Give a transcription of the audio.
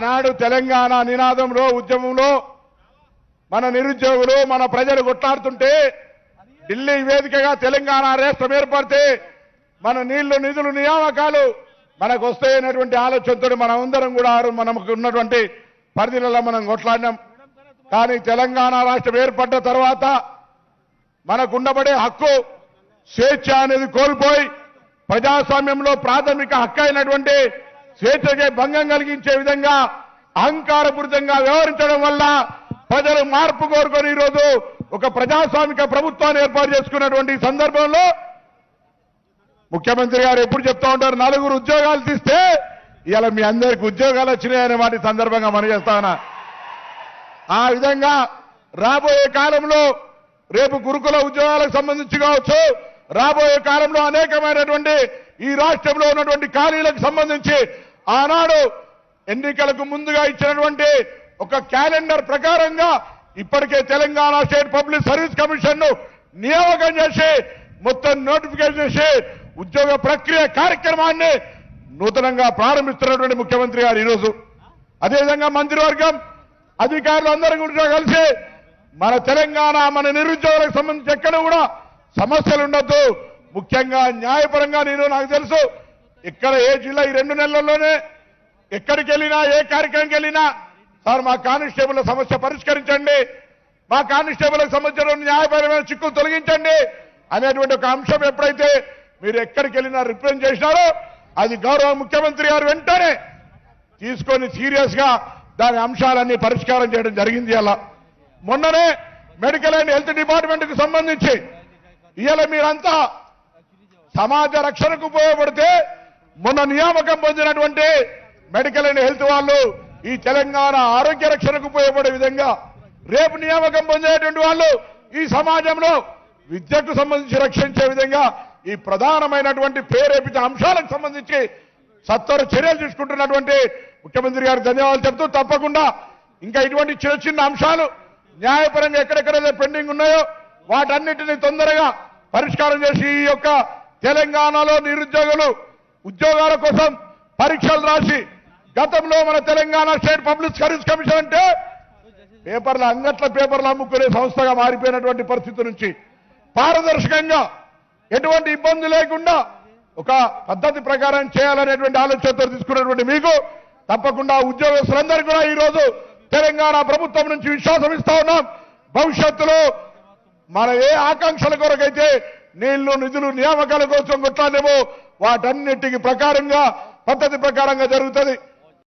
ఆనాడు తెలంగాణ నినాదంలో ఉద్యమంలో మన నిరుద్యోగులు మన ప్రజలు కొట్లాడుతుంటే ఢిల్లీ వేదికగా తెలంగాణ రాష్ట్రం ఏర్పడితే మన నీళ్ళు నిధులు నియామకాలు మనకు వస్తాయనేటువంటి ఆలోచనతో మన అందరం కూడా మనకు ఉన్నటువంటి పరిధిలలో మనం కొట్లాడినాం. కానీ తెలంగాణ రాష్ట్రం ఏర్పడ్డ తర్వాత మనకు ఉండబడే హక్కు స్వేచ్ఛ అనేది కోల్పోయి ప్రజాస్వామ్యంలో ప్రాథమిక హక్కు అయినటువంటి స్వేచ్ఛకే భంగం కలిగించే విధంగా అహంకారపూరితంగా వ్యవహరించడం వల్ల ప్రజలు మార్పు కోరుకొని ఈరోజు ఒక ప్రజాస్వామిక ప్రభుత్వాన్ని ఏర్పాటు చేసుకున్నటువంటి సందర్భంలో ముఖ్యమంత్రి గారు ఎప్పుడు చెప్తా ఉంటారు నలుగురు ఉద్యోగాలు తీస్తే ఇలా మీ అందరికి ఉద్యోగాలు వచ్చినాయనే వాటి సందర్భంగా మనం చేస్తానా ఆ విధంగా రాబోయే కాలంలో రేపు గురుకుల ఉద్యోగాలకు సంబంధించి కావచ్చు రాబోయే కాలంలో అనేకమైనటువంటి ఈ రాష్ట్రంలో ఉన్నటువంటి ఖాళీలకు సంబంధించి ఆనాడు ఎన్నికలకు ముందుగా ఇచ్చినటువంటి ఒక క్యాలెండర్ ప్రకారంగా ఇప్పటికే తెలంగాణ స్టేట్ పబ్లిక్ సర్వీస్ కమిషన్ను నియామకం చేసి మొత్తం నోటిఫికేషన్ చేసి ఉద్యోగ ప్రక్రియ కార్యక్రమాన్ని నూతనంగా ప్రారంభిస్తున్నటువంటి ముఖ్యమంత్రి గారు ఈరోజు. అదేవిధంగా మంత్రివర్గం అధికారులు అందరూ కూడా కలిసి మన తెలంగాణ మన నిరుద్యోగులకు సంబంధించి ఎక్కడ కూడా సమస్యలు ఉండొద్దు. ముఖ్యంగా న్యాయపరంగా నేను నాకు తెలుసు ఇక్కడ ఏ జిల్లా? ఈ రెండు నెలల్లోనే ఎక్కడికి వెళ్ళినా ఏ కార్యక్రమంకి వెళ్ళినా సార్ మా కానిస్టేబుల్ సమస్య పరిష్కరించండి. మా కానిస్టేబుల్ సంబంధించిన న్యాయపరమైన చిక్కులు తొలగించండి అనేటువంటి ఒక అంశం ఎప్పుడైతే మీరు ఎక్కడికి వెళ్ళినా రిప్రజెంట్ చేసినారో అది గౌరవ ముఖ్యమంత్రి గారు వెంటనే తీసుకొని సీరియస్గా దాని అంశాలన్నీ పరిష్కారం చేయడం జరిగింది అలా. మొన్ననే మెడికల్ అండ్ హెల్త్ డిపార్ట్మెంట్కు సంబంధించి ఇవాళ మీరంతా సమాజ రక్షణకు ఉపయోగపడితే మొన్న నియామకం పొందినటువంటి మెడికల్ అండ్ హెల్త్ వాళ్ళు ఈ తెలంగాణ ఆరోగ్య రక్షణకు ఉపయోగపడే విధంగా రేపు నియామకం పొందేటువంటి వాళ్ళు ఈ సమాజంలో విద్యకు సంబంధించి రక్షించే విధంగా ఈ ప్రధానమైనటువంటి ప్రేరేపిత అంశాలకు సంబంధించి సత్వర చర్యలు తీసుకుంటున్నటువంటి ముఖ్యమంత్రి గారు ధన్యవాదాలు చెప్తూ తప్పకుండా ఇంకా ఇటువంటి చిన్న చిన్న అంశాలు న్యాయపరంగా ఎక్కడెక్కడైతే పెండింగ్ ఉన్నాయో వాటన్నిటిని తొందరగా పరిష్కారం చేసి ఈ యొక్క తెలంగాణలో నిరుద్యోగులు ఉద్యోగాల కోసం పరీక్షలు రాసి గతంలో మన Telangana state public service commission అంటే పేపర్ల అంగట్ల పేపర్లు అమ్ముకునే సంస్థగా మారిపోయినటువంటి పరిస్థితి నుంచి పారదర్శకంగా ఎటువంటి ఇబ్బంది లేకుండా ఒక పద్ధతి ప్రకారం చేయాలనేటువంటి ఆలోచనతో తీసుకున్నటువంటి మీకు తప్పకుండా ఉద్యోగస్తులందరూ కూడా ఈ రోజు తెలంగాణ ప్రభుత్వం నుంచి విశ్వాసం ఇస్తా ఉన్నాం. భవిష్యత్తులో మన ఏ ఆకాంక్షల కొరకైతే నీళ్ళు నిధులు నియామకాల కోసం కొట్లాడేమో వాటన్నిటికీ ప్రకారంగా పద్ధతి ప్రకారంగా జరుగుతుంది.